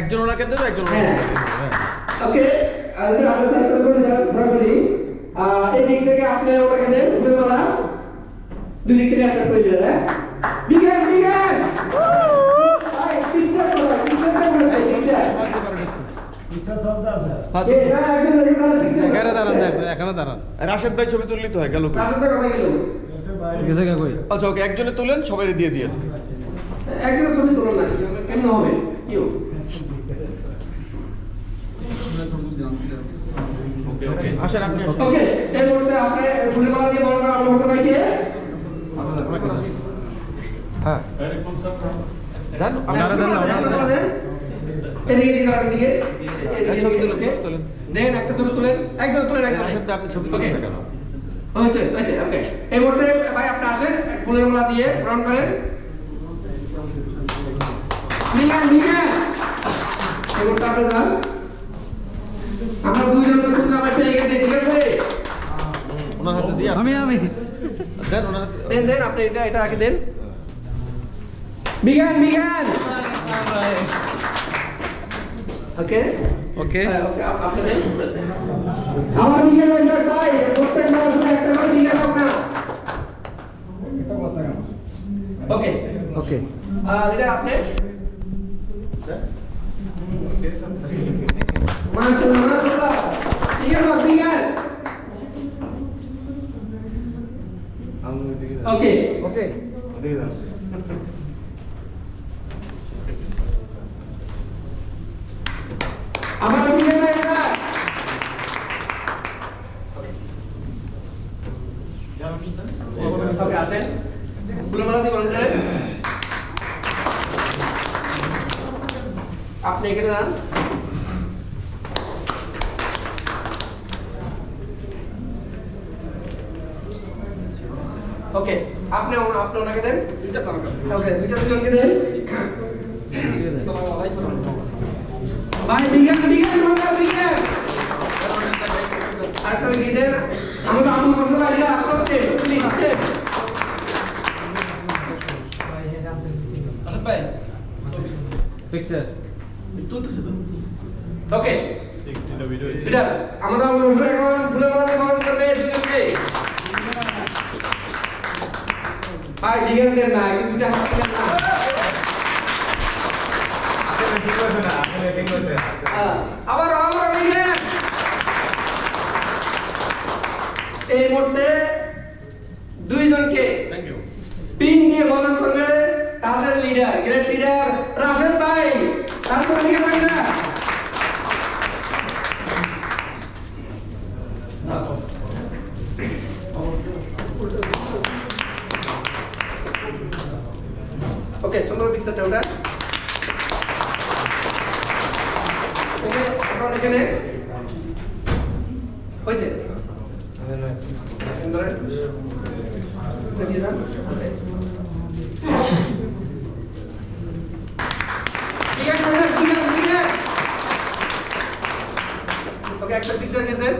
একজন ওনাকে দেবে একজন হ্যাঁ। হ্যাঁ। ওকে আরে আমরা একটা করে। সরাসরি এই দিক থেকে আপনি ওটাকে দেন উপরবেলা দুই দিক থেকে স্টার্ট করে দিলেন হ্যাঁ। বিজ্ঞান বিজ্ঞান রাশেদ ভাই ছবি তুললি তো হয় গেল আচ্ছা ওকে একজনে তুলেন সবাই দিয়ে দিয়ে। একজনের ছবি তুলো না কেমন হবে? আসেন আপনি ওকে এই মুহূর্তে আপনি ফুলের মালা দিয়ে বড় করে আবু বকর ভাইকে হ্যাঁ। দেন আপনি ওনারা দেন একটা দেন। এদিকে এদিকে আর এদিকে এক ছবি তুলেন, দেন একটা ছবি তুলেন একজন তুলেন একজন আপনি ছবি তুলেন কেন? হয়েছে হয়েছে ওকে এই মুহূর্তে ভাই আপনি আসেন ফুলের মালা দিয়ে গ্রহণ করেন। নিগান নিগান এই মুহূর্তে আপনি যান। আমরা আমি আমি। দেন ওনার দেন দেন আপনি এটা এটা রাখি দেন। বিজ্ঞান বিজ্ঞান ওকে? ওকে। হ্যাঁ, ওকে আপ- আপনি দেন। আমার বিজ্ঞান ভাই ভাই প্রত্যেক মানুষ একটা করে বিজ্ঞান হোক না। ওকে। ওকে। এটা আপনি? মাশাআল্লাহ মাশাআল্লাহ হোক বিজ্ঞান ওকে ওকে আমার ওকে আসেন ফুলমালা দিয়ে বলেন আপনি এখানে যান ওকে আপনি আপনি ওনাকে দেন। ওকে দুইটা দুজনকে দেন। ভাই বিজ্ঞান বিজ্ঞান বিজ্ঞান আরেকটা লিখে দেন? আমাকে আমুল মশলা এটা আপনার প্লিজ আসাদ ভাই পিকচার ওকে আমরা এখন না দুটা হাত দিলেন না। হ্যাঁ, আবার এই মুহূর্তে দুইজনকে পিন দিয়ে বরণ করবে তাদের লিডার গ্রেট লিডার রাশেদ ভাই তারপর লিখে পাই না ওকে সুন্দর পিকচারটা ওটা। এখানে হয়েছে? একটা পিকচার গেছেন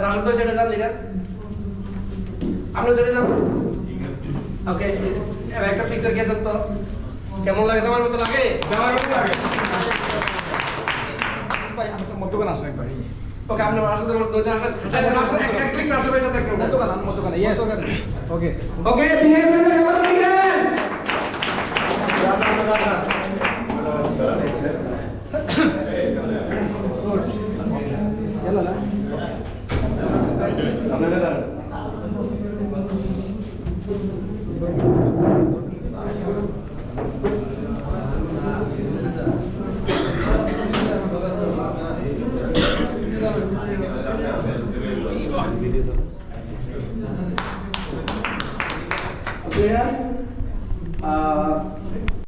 রাহুল ভাই সেটা যান লিডার আপনি সেটা যান ওকে একটা পিসের গেছেন তো? কেমন লাগে আমার মতো লাগে? মতকান আসেন একবার ওকে আপনি আসলে দোতে আসেন রাসুল একটা ক্লিক রাসুল ভাইয়ের সাথে একটা মতকান মতকান ইয়েস ওকে ওকে করে আমার বিহেভ Yeah.